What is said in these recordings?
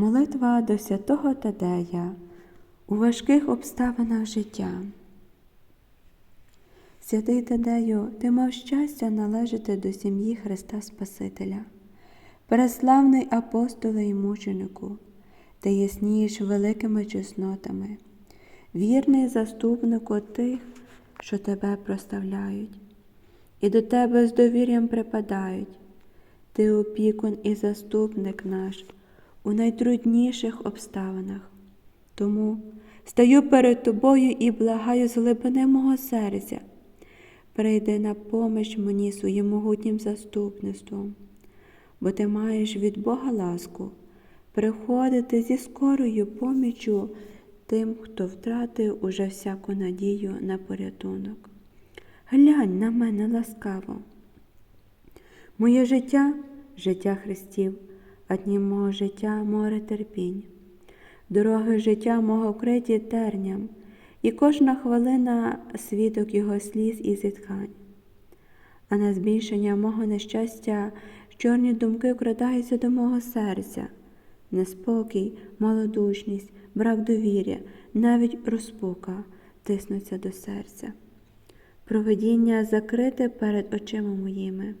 Молитва до святого Тадея у важких обставинах життя. Святий Тадею, ти мав щастя належати до сім'ї Христа Спасителя, переславний апостоле і мученику, ти яснієш великими чеснотами, вірний заступнику тих, що тебе проставляють, і до тебе з довір'ям припадають. Ти опікун і заступник наш у найтрудніших обставинах. Тому стаю перед тобою і благаю з глибини мого серця. Прийди на поміч мені своїм могутнім заступництвом, бо ти маєш від Бога ласку приходити зі скорою поміччю тим, хто втратив уже всяку надію на порятунок. Глянь на мене ласкаво. Моє життя життя Христів, мого життя море терпінь, дороги життя мого вкриті терням, і кожна хвилина свідок його сліз і зітхань. А на збільшення мого нещастя чорні думки вкрадаються до мого серця, неспокій, малодушність, брак довір'я, навіть розпука тиснуться до серця. Провидіння закрите перед очима моїми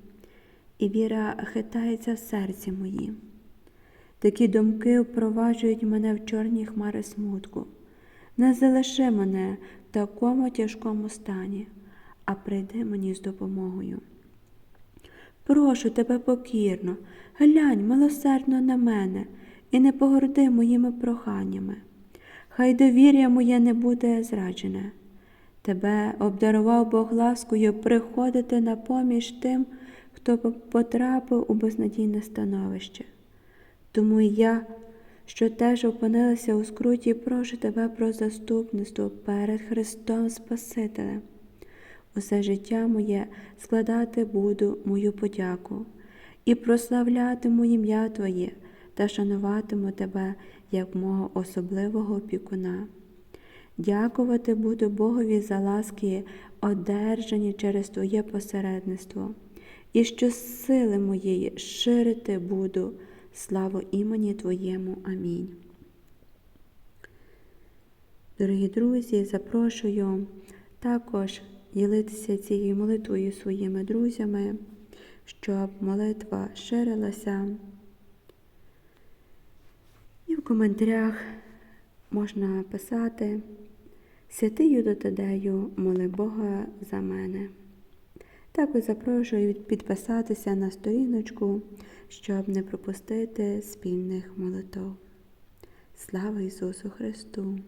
і віра хитається в серці моїм. Такі думки впроваджують мене в чорні хмари смутку. Не залиши мене в такому тяжкому стані, а прийди мені з допомогою. Прошу тебе покірно, глянь милосердно на мене і не погорди моїми проханнями. Хай довір'я моє не буде зраджене. Тебе обдарував Бог ласкою приходити на поміж тим, хто потрапив у безнадійне становище. Тому і я, що теж опинилася у скруті, прошу тебе про заступництво перед Христом Спасителем. Усе життя моє складати буду мою подяку і прославлятиму ім'я Твоє та шануватиму Тебе як мого особливого опікуна. Дякувати буду Богові за ласки, одержані через Твоє посередництво і що сили моєї ширити буду славу імені Твоєму. Амінь. Дорогі друзі, запрошую також ділитися цією молитвою своїми друзями, щоб молитва ширилася. І в коментарях можна писати Святий Юдотадею, моли Бога за мене. Також запрошую підписатися на сторіночку, щоб не пропустити спільних молитв. Слава Ісусу Христу!